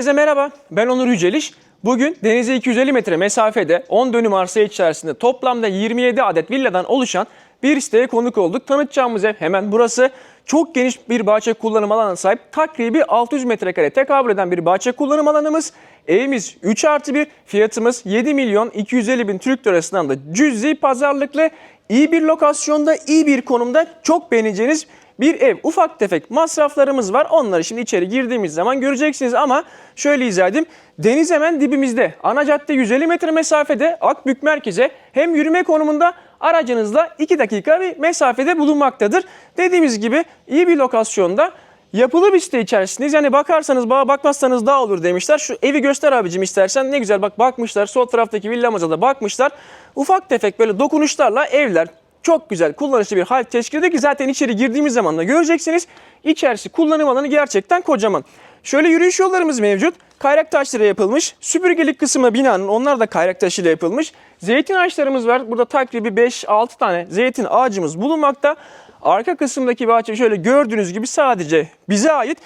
Herkese merhaba, ben Onur Yüceliş. Bugün denize 250 metre mesafede 10 dönüm arsa içerisinde toplamda 27 adet villadan oluşan bir siteye konuk olduk. Tanıtacağımız ev hemen burası. Çok geniş bir bahçe kullanım alanına sahip. Takribi 600 metrekare tekabül eden bir bahçe kullanım alanımız. Evimiz 3 artı 1, fiyatımız 7 milyon 250 bin Türk lirasından da cüzi pazarlıklı. iyi bir lokasyonda, iyi bir konumda çok beğeneceğiniz bir ev. Ufak tefek masraflarımız var. Onları şimdi içeri girdiğimiz zaman göreceksiniz ama şöyle izah edeyim. Deniz hemen dibimizde. Ana cadde 150 metre mesafede Akbük merkeze hem yürüme konumunda aracınızla 2 dakika bir mesafede bulunmaktadır. Dediğimiz gibi iyi bir lokasyonda yapılı bir site içerisindeyiz. Yani bakarsanız bağa bakmazsanız daha olur demişler. Şu evi göster abicim istersen. Ne güzel bak bakmışlar. Sol taraftaki villamıza da bakmışlar. Ufak tefek böyle dokunuşlarla evler çok güzel kullanışlı bir hal teşkil ediyor ki zaten içeri girdiğimiz zaman da göreceksiniz. İçerisi kullanım alanı gerçekten kocaman. Şöyle yürüyüş yollarımız mevcut. Kayrak taşları yapılmış. Süpürgelik kısmı binanın onlar da kayrak taşıyla yapılmış. Zeytin ağaçlarımız var. Burada takribi 5-6 tane zeytin ağacımız bulunmakta. Arka kısımdaki bahçe şöyle gördüğünüz gibi sadece bize ait.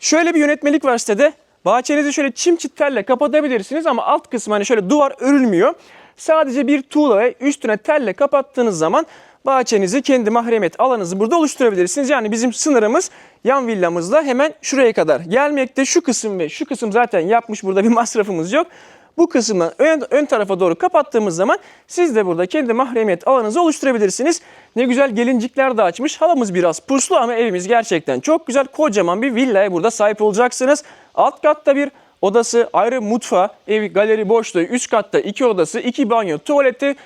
Şöyle bir yönetmelik var sitede. Bahçenizi şöyle çim çitlerle kapatabilirsiniz ama alt kısmı hani şöyle duvar örülmüyor. Sadece bir tuğla ve üstüne telle kapattığınız zaman bahçenizi kendi mahremiyet alanınızı burada oluşturabilirsiniz. Yani bizim sınırımız yan villamızda hemen şuraya kadar gelmekte. Şu kısım ve şu kısım zaten yapmış burada bir masrafımız yok. Bu kısmı ön, ön tarafa doğru kapattığımız zaman siz de burada kendi mahremiyet alanınızı oluşturabilirsiniz. Ne güzel gelincikler de açmış. Havamız biraz puslu ama evimiz gerçekten çok güzel. Kocaman bir villaya burada sahip olacaksınız. Alt katta bir odası, ayrı mutfağı, ev, galeri boşluğu, üst katta iki odası, iki banyo, tuvaleti,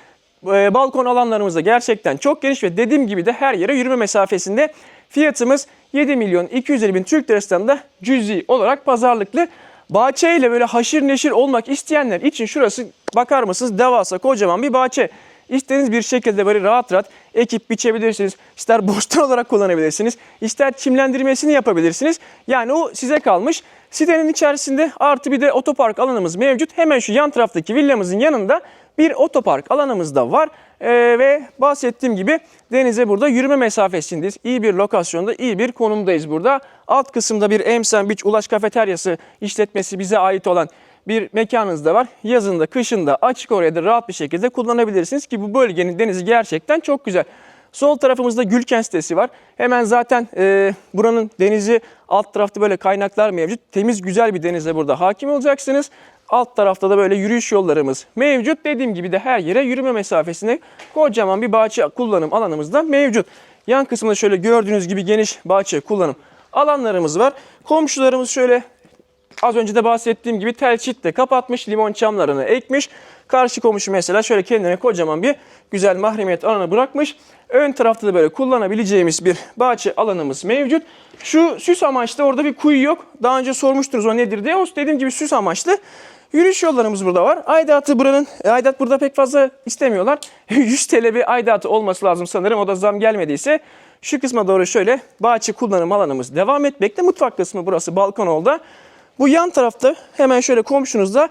e, balkon alanlarımız da gerçekten çok geniş ve dediğim gibi de her yere yürüme mesafesinde. Fiyatımız 7 milyon 250 bin Türk lirasından da cüzi olarak pazarlıklı. Bahçeyle böyle haşir neşir olmak isteyenler için şurası bakar mısınız devasa kocaman bir bahçe. İstediğiniz bir şekilde böyle rahat rahat ekip biçebilirsiniz. İster boştan olarak kullanabilirsiniz. ister çimlendirmesini yapabilirsiniz. Yani o size kalmış. Sitenin içerisinde artı bir de otopark alanımız mevcut. Hemen şu yan taraftaki villamızın yanında bir otopark alanımız da var. Ee, ve bahsettiğim gibi denize burada yürüme mesafesindeyiz. İyi bir lokasyonda, iyi bir konumdayız burada. Alt kısımda bir Emsen Beach Ulaş Kafeteryası işletmesi bize ait olan bir mekanınız da var. Yazında, kışında açık oraya da rahat bir şekilde kullanabilirsiniz ki bu bölgenin denizi gerçekten çok güzel. Sol tarafımızda Gülken sitesi var. Hemen zaten e, buranın denizi alt tarafta böyle kaynaklar mevcut. Temiz güzel bir denize burada hakim olacaksınız. Alt tarafta da böyle yürüyüş yollarımız mevcut. Dediğim gibi de her yere yürüme mesafesinde kocaman bir bahçe kullanım alanımız da mevcut. Yan kısmında şöyle gördüğünüz gibi geniş bahçe kullanım alanlarımız var. Komşularımız şöyle Az önce de bahsettiğim gibi tel çitle kapatmış, limon çamlarını ekmiş. Karşı komşu mesela şöyle kendine kocaman bir güzel mahremiyet alanı bırakmış. Ön tarafta da böyle kullanabileceğimiz bir bahçe alanımız mevcut. Şu süs amaçlı orada bir kuyu yok. Daha önce sormuştunuz o nedir diye. O dediğim gibi süs amaçlı. Yürüyüş yollarımız burada var. Aidatı buranın, aidat burada pek fazla istemiyorlar. 100 TL bir aidatı olması lazım sanırım. O da zam gelmediyse. Şu kısma doğru şöyle bahçe kullanım alanımız devam etmekte. Mutfak kısmı burası balkon oldu. Bu yan tarafta hemen şöyle komşunuzda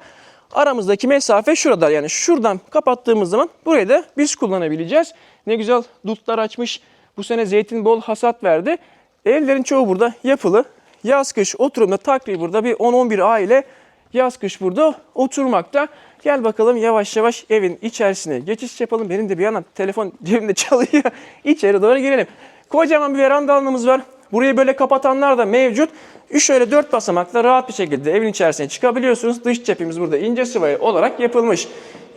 aramızdaki mesafe şurada. Yani şuradan kapattığımız zaman burayı da biz kullanabileceğiz. Ne güzel dutlar açmış. Bu sene zeytin bol hasat verdi. Evlerin çoğu burada yapılı. Yaz kış oturumda takribi burada bir 10-11 aile yaz kış burada oturmakta. Gel bakalım yavaş yavaş evin içerisine geçiş yapalım. Benim de bir yana telefon cebimde çalıyor. İçeri doğru girelim. Kocaman bir veranda alanımız var. Burayı böyle kapatanlar da mevcut. Şöyle dört basamakla rahat bir şekilde evin içerisine çıkabiliyorsunuz. Dış cephemiz burada ince sıvayı olarak yapılmış.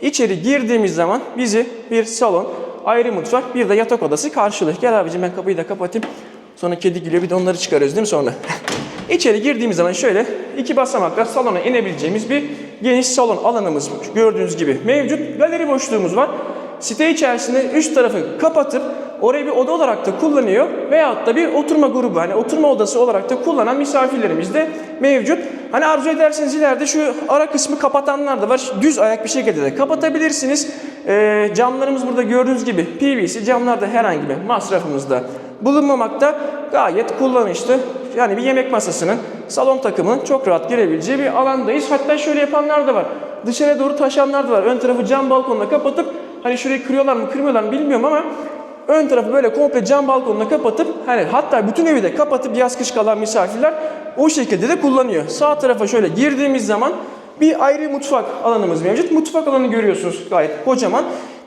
İçeri girdiğimiz zaman bizi bir salon, ayrı mutfak, bir de yatak odası karşılıyor. Gel abicim ben kapıyı da kapatayım. Sonra kedi geliyor bir de onları çıkarıyoruz değil mi sonra? İçeri girdiğimiz zaman şöyle iki basamakla salona inebileceğimiz bir geniş salon alanımız gördüğünüz gibi mevcut. Galeri boşluğumuz var. Site içerisinde üst tarafı kapatıp orayı bir oda olarak da kullanıyor veyahut da bir oturma grubu hani oturma odası olarak da kullanan misafirlerimiz de mevcut. Hani arzu ederseniz ileride şu ara kısmı kapatanlar da var. Düz ayak bir şekilde de kapatabilirsiniz. Ee, camlarımız burada gördüğünüz gibi PVC camlarda herhangi bir masrafımız da bulunmamakta. Gayet kullanışlı. Yani bir yemek masasının, salon takımının çok rahat girebileceği bir alandayız. Hatta şöyle yapanlar da var. Dışarıya doğru taşanlar da var. Ön tarafı cam balkonla kapatıp hani şurayı kırıyorlar mı kırmıyorlar mı bilmiyorum ama Ön tarafı böyle komple cam balkonla kapatıp hani hatta bütün evi de kapatıp yaz kış kalan misafirler o şekilde de kullanıyor. Sağ tarafa şöyle girdiğimiz zaman bir ayrı mutfak alanımız mevcut. Mutfak alanı görüyorsunuz gayet kocaman.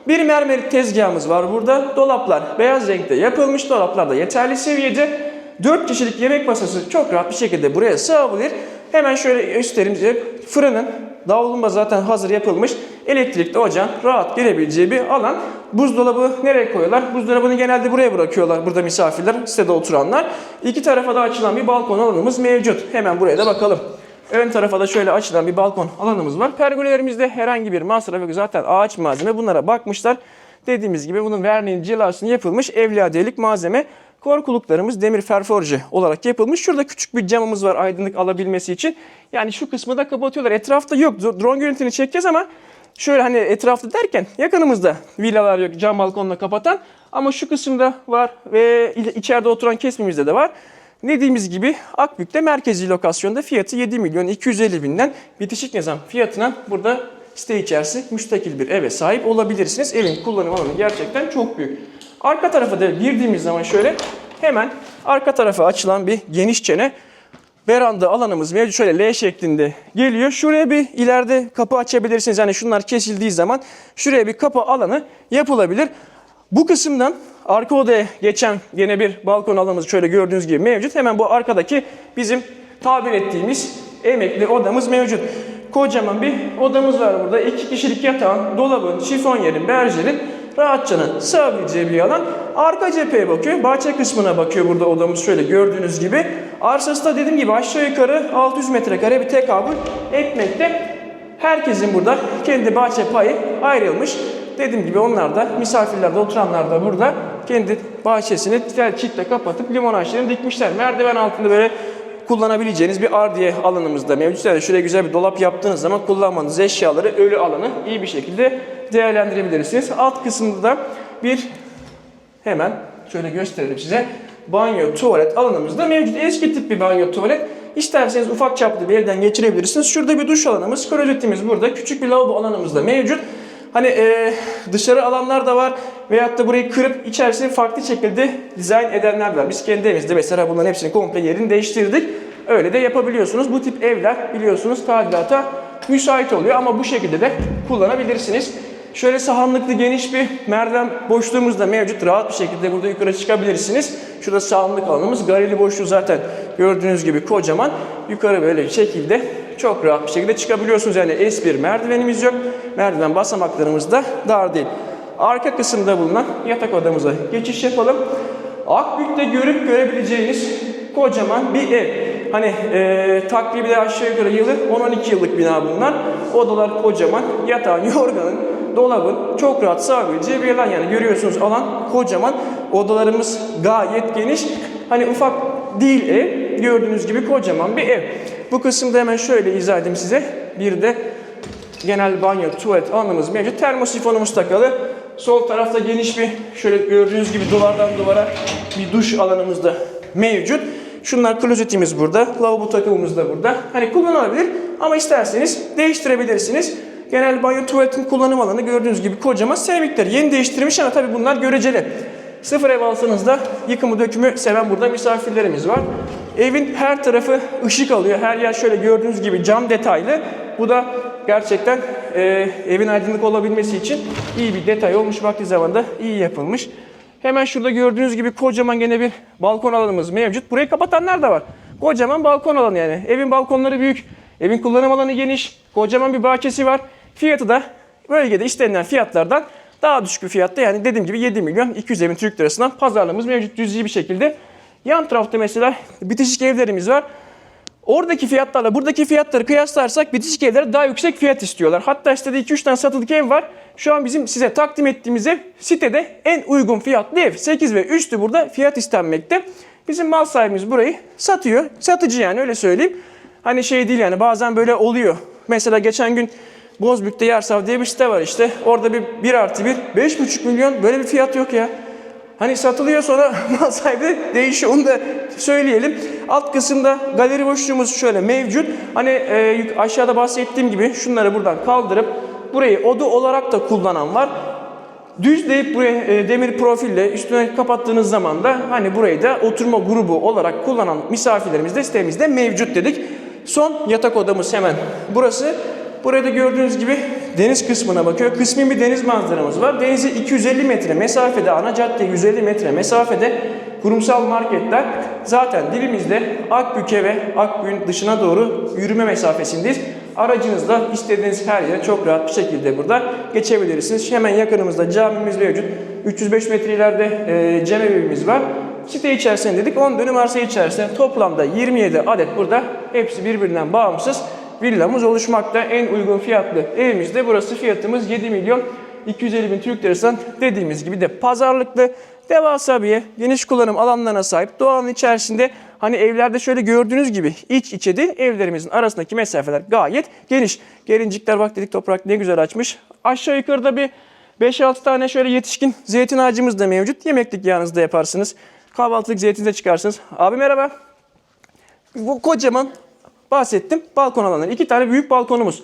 Bir mermer tezgahımız var burada. Dolaplar beyaz renkte yapılmış. Dolaplar da yeterli seviyede. 4 kişilik yemek masası çok rahat bir şekilde buraya sığabilir. Hemen şöyle göstereyim size. Fırının davlumbaz zaten hazır yapılmış. Elektrikli ocağın rahat girebileceği bir alan. Buzdolabı nereye koyuyorlar? Buzdolabını genelde buraya bırakıyorlar burada misafirler, sitede oturanlar. İki tarafa da açılan bir balkon alanımız mevcut. Hemen buraya da bakalım. Ön tarafa da şöyle açılan bir balkon alanımız var. Pergolelerimizde herhangi bir masraf yok. Zaten ağaç malzeme bunlara bakmışlar. Dediğimiz gibi bunun verniğin cilasını yapılmış evliyadelik malzeme. Korkuluklarımız demir ferforje olarak yapılmış. Şurada küçük bir camımız var aydınlık alabilmesi için. Yani şu kısmı da kapatıyorlar. Etrafta yok. Drone görüntünü çekeceğiz ama şöyle hani etrafta derken yakınımızda villalar yok cam balkonla kapatan. Ama şu kısımda var ve içeride oturan kesmimizde de var. Dediğimiz gibi Akbük'te merkezi lokasyonda fiyatı 7 milyon 250 binden bitişik nizam fiyatına burada site içerisi müstakil bir eve sahip olabilirsiniz. Evin kullanım alanı gerçekten çok büyük. Arka tarafa da girdiğimiz zaman şöyle hemen arka tarafa açılan bir geniş çene veranda alanımız mevcut. Şöyle L şeklinde geliyor. Şuraya bir ileride kapı açabilirsiniz. Yani şunlar kesildiği zaman şuraya bir kapı alanı yapılabilir. Bu kısımdan arka odaya geçen yine bir balkon alanımız şöyle gördüğünüz gibi mevcut. Hemen bu arkadaki bizim tabir ettiğimiz emekli odamız mevcut. Kocaman bir odamız var burada. İki kişilik yatağın, dolabın, şifonyerin, berjerin rahatça sığabileceği bir alan. Arka cepheye bakıyor. Bahçe kısmına bakıyor burada odamız şöyle gördüğünüz gibi. Arsası da dediğim gibi aşağı yukarı 600 metrekare bir tekabül etmekte. Herkesin burada kendi bahçe payı ayrılmış. Dediğim gibi onlar da misafirler de oturanlar da burada kendi bahçesini tel çitle kapatıp limon ağaçlarını dikmişler. Merdiven altında böyle kullanabileceğiniz bir ardiye alanımız da mevcut. Yani şuraya güzel bir dolap yaptığınız zaman kullanmanız eşyaları ölü alanı iyi bir şekilde değerlendirebilirsiniz. Alt kısımda da bir hemen şöyle gösterelim size. Banyo, tuvalet alanımız da mevcut. Eski tip bir banyo, tuvalet. İsterseniz ufak çaplı bir yerden geçirebilirsiniz. Şurada bir duş alanımız, klozetimiz burada. Küçük bir lavabo alanımız da mevcut. Hani e, dışarı alanlar da var veyahut da burayı kırıp içerisini farklı şekilde dizayn edenler de var. Biz kendi evimizde mesela bunların hepsini komple yerini değiştirdik. Öyle de yapabiliyorsunuz. Bu tip evler biliyorsunuz tadilata müsait oluyor ama bu şekilde de kullanabilirsiniz. Şöyle sahanlıklı geniş bir merdiven boşluğumuz da mevcut. Rahat bir şekilde burada yukarı çıkabilirsiniz. Şurada sahanlık alanımız. Gareli boşluğu zaten gördüğünüz gibi kocaman. Yukarı böyle bir şekilde çok rahat bir şekilde çıkabiliyorsunuz. Yani S1 merdivenimiz yok. Merdiven basamaklarımız da dar değil. Arka kısımda bulunan yatak odamıza geçiş yapalım. Akbük'te görüp görebileceğiniz kocaman bir ev. Hani e, takribi aşağı yukarı yılı 10-12 yıllık bina bunlar. Odalar kocaman. Yatağın, yorganın, dolabın çok rahat sığabileceği bir alan. Yani görüyorsunuz alan kocaman. Odalarımız gayet geniş. Hani ufak değil ev. Gördüğünüz gibi kocaman bir ev. Bu kısımda hemen şöyle izah edeyim size. Bir de genel banyo, tuvalet alanımız mevcut. Termosifonumuz takalı. Sol tarafta geniş bir şöyle gördüğünüz gibi duvardan duvara bir duş alanımız da mevcut. Şunlar klozetimiz burada. Lavabo takımımız da burada. Hani kullanılabilir ama isterseniz değiştirebilirsiniz. Genel banyo tuvaletin kullanım alanı gördüğünüz gibi kocaman seramikler. Yeni değiştirilmiş ama tabii bunlar göreceli. Sıfır ev alsanız da yıkımı dökümü seven burada misafirlerimiz var. Evin her tarafı ışık alıyor. Her yer şöyle gördüğünüz gibi cam detaylı. Bu da gerçekten e, evin aydınlık olabilmesi için iyi bir detay olmuş. Vakti zamanda iyi yapılmış. Hemen şurada gördüğünüz gibi kocaman gene bir balkon alanımız mevcut. Burayı kapatanlar da var. Kocaman balkon alanı yani. Evin balkonları büyük. Evin kullanım alanı geniş. Kocaman bir bahçesi var. Fiyatı da bölgede istenilen fiyatlardan daha düşük bir fiyatta yani dediğim gibi 7 milyon 200 bin Türk lirasından pazarlığımız mevcut cüzi bir şekilde. Yan tarafta mesela bitişik evlerimiz var. Oradaki fiyatlarla buradaki fiyatları kıyaslarsak bitişik evlere daha yüksek fiyat istiyorlar. Hatta sitede 2-3 tane satılık ev var. Şu an bizim size takdim ettiğimiz ev sitede en uygun fiyatlı ev. 8 ve üstü burada fiyat istenmekte. Bizim mal sahibimiz burayı satıyor. Satıcı yani öyle söyleyeyim. Hani şey değil yani bazen böyle oluyor. Mesela geçen gün Bozbük'te Yersav diye bir site var işte. Orada bir 1 artı 1, 5,5 milyon böyle bir fiyat yok ya. Hani satılıyor sonra mal sahibi değişiyor onu da söyleyelim. Alt kısımda galeri boşluğumuz şöyle mevcut. Hani e, aşağıda bahsettiğim gibi şunları buradan kaldırıp burayı oda olarak da kullanan var. Düzleyip buraya e, demir profille üstüne kapattığınız zaman da hani burayı da oturma grubu olarak kullanan misafirlerimiz de sitemizde mevcut dedik. Son yatak odamız hemen burası. Burada gördüğünüz gibi deniz kısmına bakıyor. Kısmi bir deniz manzaramız var. Denize 250 metre mesafede, ana caddeye 150 metre mesafede kurumsal marketler. Zaten dilimizde Akbük'e ve Akbük'ün dışına doğru yürüme mesafesindeyiz. Aracınızla istediğiniz her yere çok rahat bir şekilde burada geçebilirsiniz. Hemen yakınımızda camimiz mevcut. 305 metre ileride e, cam evimiz var. Site içerisinde dedik 10 dönüm arsa içerisinde toplamda 27 adet burada hepsi birbirinden bağımsız villamız oluşmakta. En uygun fiyatlı evimizde burası fiyatımız 7 milyon 250 bin Türk lirasından dediğimiz gibi de pazarlıklı devasa bir ev, geniş kullanım alanlarına sahip doğanın içerisinde hani evlerde şöyle gördüğünüz gibi iç içe değil evlerimizin arasındaki mesafeler gayet geniş. Gelincikler bak dedik toprak ne güzel açmış. Aşağı yukarıda bir 5-6 tane şöyle yetişkin zeytin ağacımız da mevcut. Yemeklik yağınızda yaparsınız. Kahvaltılık zeytin de çıkarsınız. Abi merhaba. Bu kocaman bahsettim balkon alanları. İki tane büyük balkonumuz.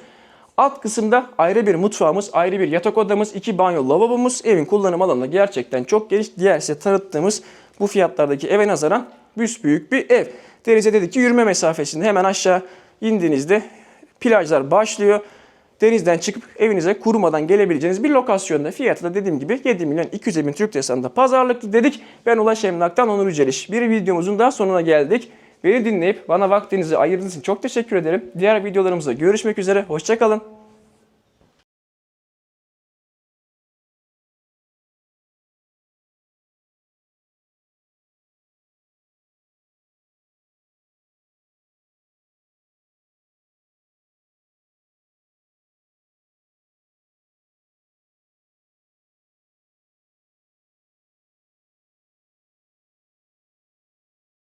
Alt kısımda ayrı bir mutfağımız, ayrı bir yatak odamız, iki banyo lavabomuz. Evin kullanım alanı gerçekten çok geniş. Diğer size tanıttığımız bu fiyatlardaki eve nazaran büyük bir ev. Denize dedik ki yürüme mesafesinde hemen aşağı indiğinizde plajlar başlıyor. Denizden çıkıp evinize kurumadan gelebileceğiniz bir lokasyonda fiyatı da dediğim gibi 7 milyon 200 bin Türk lirasında pazarlıklı dedik. Ben Ulaş Emlak'tan Onur Yüceliş. Bir videomuzun daha sonuna geldik. Beni dinleyip bana vaktinizi ayırdığınız için çok teşekkür ederim. Diğer videolarımızda görüşmek üzere. Hoşçakalın.